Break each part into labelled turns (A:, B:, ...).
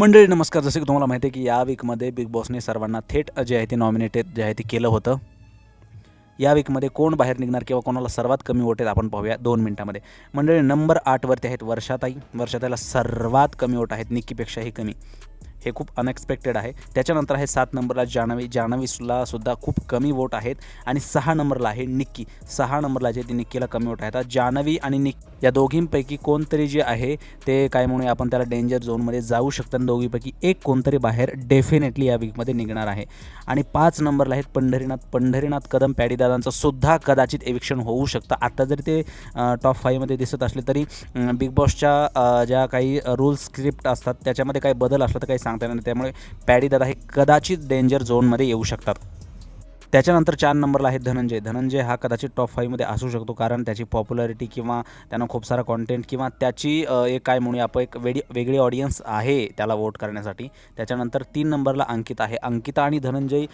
A: मंडळी नमस्कार. जसं की तुम्हाला माहिती आहे की या वीकमध्ये बिग बॉसने सर्वांना थेट जे आहे ते नॉमिनेटेड जे आहे ते केलं होतं. या वीकमध्ये कोण बाहेर निघणार किंवा कोणाला सर्वात कमी वोट आहेत आपण पाहूया दोन मिनिटामध्ये. मंडळी नंबर आठवरती आहेत वर्षाताई. वर्षाताईला सर्वात कमी वोट आहेत निक्कीपेक्षाही कमी. हे खूप अनएक्सपेक्टेड आहे. त्याच्यानंतर आहे सात नंबरला जान्हवी. जान्हवीला सुद्धा खूप कमी वोट आहेत. आणि सहा नंबरला आहे निक्की. सहा नंबरला जे ती निक्कीला कमी वोट आहेत. जान्हवी आणि निक या दोघींपैकी कोणतरी जे आहे ते काय म्हणूया आपण त्याला डेंजर झोनमध्ये जाऊ शकतात. आणि दोघीपैकी एक कोणतरी बाहेर डेफिनेटली या वीकमध्ये निघणार आहे. आणि पाच नंबरला आहेत पंढरीनाथ. पंढरीनाथ कदम पॅडीदादांचं सुद्धा कदाचित एविक्शन होऊ शकतं. आत्ता जरी ते टॉप फाईव्हमध्ये दिसत असले तरी बिग बॉसच्या ज्या काही रूल स्क्रिप्ट असतात त्याच्यामध्ये काही बदल असला तर काही सांगता येणार नाही. त्यामुळे पॅडीदादा हे कदाचित डेंजर झोनमध्ये येऊ शकतात. त्याच्यानंतर चार नंबरला आहे धनंजय. धनंजय हा कदाचित टॉप फाईव्हमध्ये असू शकतो कारण त्याची पॉप्युलॅरिटी किंवा त्यानं खूप सारा कॉन्टेंट किंवा त्याची एक काय म्हणूया आपण एक वेगळी वेगळी ऑडियन्स आहे त्याला वोट करण्यासाठी. त्याच्यानंतर तीन नंबरला अंकिता आहे. अंकिता आणि धनंजय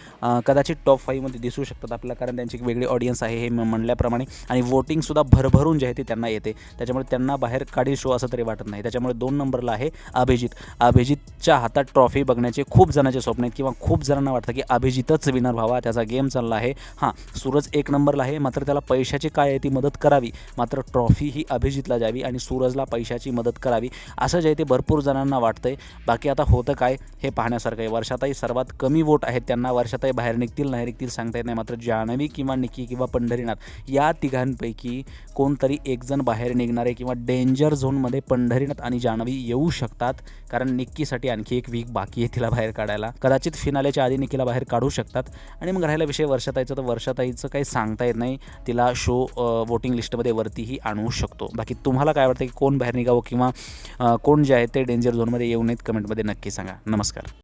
A: कदाचित टॉप फाईव्हमध्ये दिसू शकतात आपल्याला कारण त्यांची एक वेगळी ऑडियन्स आहे हे म- म्हणल्याप्रमाणे. आणि वोटिंगसुद्धा भरभरून जे आहे ते त्यांना येते. त्याच्यामुळे त्यांना बाहेर काढील शो असं तरी वाटत नाही. त्याच्यामुळे दोन नंबरला आहे अभिजित. अभिजितच्या हातात ट्रॉफी बघण्याचे खूप जणांचे स्वप्न आहेत किंवा खूप जणांना वाटतं की अभिजितच विनर व्हावा. त्याचा गेम चालला आहे. हां सूरज एक नंबरला आहे मात्र त्याला पैशाची काय आहे ती मदत करावी? मात्र ट्रॉफी ही अभिजितला द्यावी आणि सूरजला पैशाची मदत करावी असं जे आहे ते भरपूर जणांना वाटतंय. बाकी आता होतं काय हे पाहण्यासारखं आहे. वर्षाताई सर्वात कमी वोट आहेत त्यांना वर्षाताई बाहेर निघतील नाही निघतील सांगता येत नाही. मात्र जान्हवी किंवा निकी किंवा पंढरीनाथ या तिघांपैकी कोणतरी एकजण बाहेर निघणारे किंवा डेंजर झोनमध्ये पंढरीनाथ आणि जान्हवी येऊ शकतात कारण निक्कीसाठी आणखी एक वीक बाकी आहे तिला बाहेर काढायला. कदाचित फिनालेच्या आधी निकीला बाहेर काढू शकतात आणि मग राहिला विषय वर्षाताईचं तर वर्षाताईचं काही सांगता येत नाही. तिला शो वोटिंग लिस्टमध्ये वरतीही आणू शकतो. बाकी तुम्हाला काय वाटतं की कोण बाहेर निघावं किंवा कोण जे आहे ते डेंजर झोनमध्ये येऊ नयेत कमेंटमध्ये नक्की सांगा. नमस्कार.